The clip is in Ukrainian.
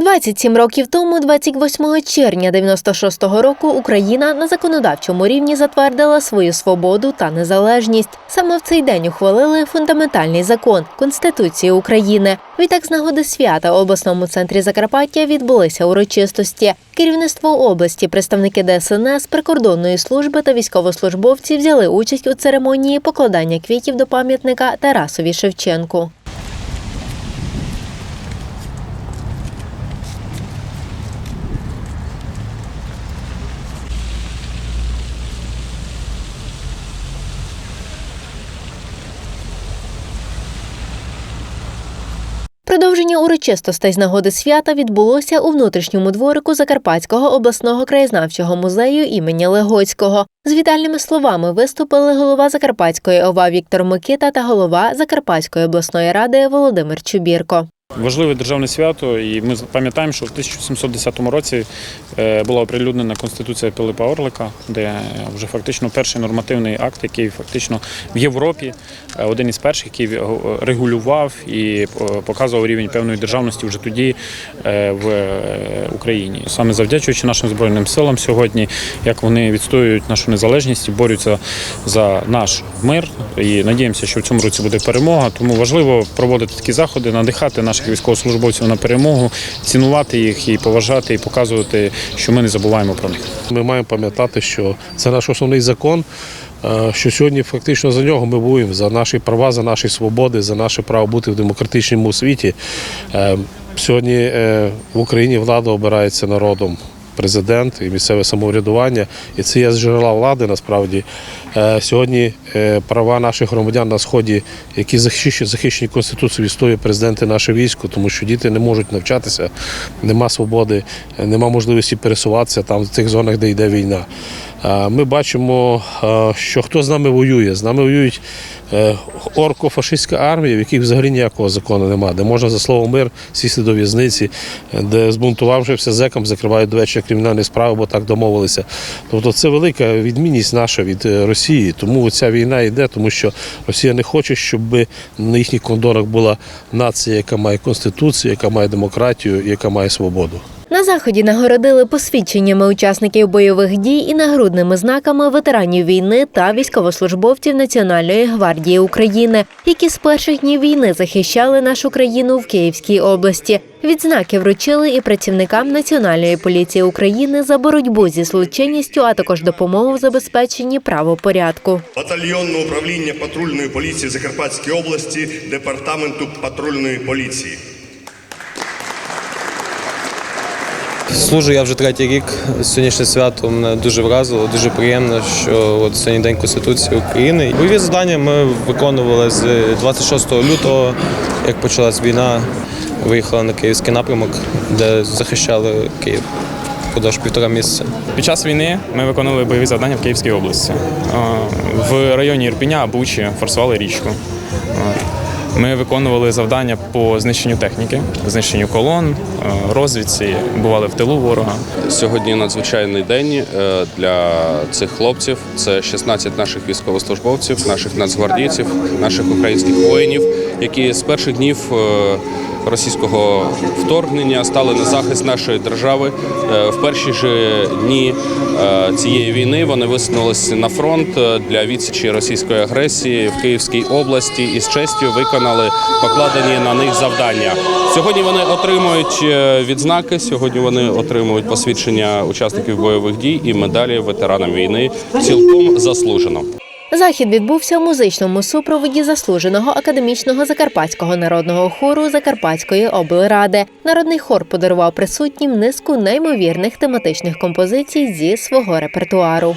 27 років тому, 28 червня 96-го року, Україна на законодавчому рівні затвердила свою свободу та незалежність. Саме в цей день ухвалили фундаментальний закон Конституції України. Відтак, з нагоди свята у обласному центрі Закарпаття відбулися урочистості. Керівництво області, представники ДСНС, прикордонної служби та військовослужбовці взяли участь у церемонії покладання квітів до пам'ятника Тарасові Шевченку. Продовження урочистостей з нагоди свята відбулося у внутрішньому дворику Закарпатського обласного краєзнавчого музею імені Легоцького. З вітальними словами виступили голова Закарпатської ОВА Віктор Микита та голова Закарпатської обласної ради Володимир Чубірко. Важливе державне свято, і ми пам'ятаємо, що в 1710 році е, була оприлюднена Конституція Пилипа Орлика, де вже фактично перший нормативний акт, який фактично в Європі е, один із перших, який регулював і е, показував рівень певної державності вже тоді в Україні. Саме завдячуючи нашим збройним силам сьогодні, як вони відстоюють нашу незалежність і борються за наш мир. І надіємося, що в цьому році буде перемога. Тому важливо проводити такі заходи, надихати наших військовослужбовців на перемогу, цінувати їх і поважати, і показувати, що ми не забуваємо про них. Ми маємо пам'ятати, що це наш основний закон. е, Що сьогодні фактично за нього ми воюємо за наші права, за наші свободи, за наше право бути в демократичному світі. Сьогодні е, в Україні влада обирається народом. Президент і місцеве самоврядування, і це є з джерела влади. Насправді Е, сьогодні е, права наших громадян на сході, які захищені, конституцією, відстоює президенти наше військо, тому що діти не можуть навчатися, нема свободи, нема можливості пересуватися там в тих зонах, де йде війна. Е, Ми бачимо, е, що хто з нами воює. З нами воюють е, орко-фашистська армія, в яких взагалі ніякого закону немає, де можна за слово мир сісти до в'язниці, де збунтувавшися зекам закривають до кримінальні справи, бо так домовилися. Тобто це велика відмінність наша від Росії. Тому ця війна йде, тому що Росія не хоче, щоб на їхніх кордонах була нація, яка має конституцію, яка має демократію, яка має свободу. На заході нагородили посвідченнями учасників бойових дій і нагрудними знаками ветеранів війни та військовослужбовців Національної гвардії України, які з перших днів війни захищали нашу країну в Київській області. Відзнаки вручили і працівникам Національної поліції України за боротьбу зі злочинністю, а також допомогу в забезпеченні правопорядку. Батальйонне управління патрульної поліції Закарпатської області департаменту патрульної поліції. Служу я вже третій рік. Сьогоднішнє свято мене дуже вразило, дуже приємно, що от сьогодні День Конституції України. Бойові завдання ми виконували з 26 лютого, як почалась війна. Виїхали на київський напрямок, де захищали Київ подовж півтора місяця. Під час війни ми виконували бойові завдання в Київській області. В районі Ірпіня, Бучі форсували річку. Ми виконували завдання по знищенню техніки, знищенню колон, е, розвідці, бували в тилу ворога. Сьогодні надзвичайний день е, для цих хлопців. Це 16 наших військовослужбовців, наших нацгвардійців, наших українських воїнів, які з перших днів е, російського вторгнення стали на захист нашої держави. Е, В перші ж дні е, цієї війни вони висунулися на фронт для відсічі російської агресії в Київській області і з честю виконали покладені на них завдання. Сьогодні вони отримують відзнаки. Сьогодні вони отримують посвідчення учасників бойових дій і медалі ветеранам війни. Цілком заслужено. Захід відбувся у музичному супроводі заслуженого академічного закарпатського народного хору Закарпатської облради. Народний хор подарував присутнім низку неймовірних тематичних композицій зі свого репертуару.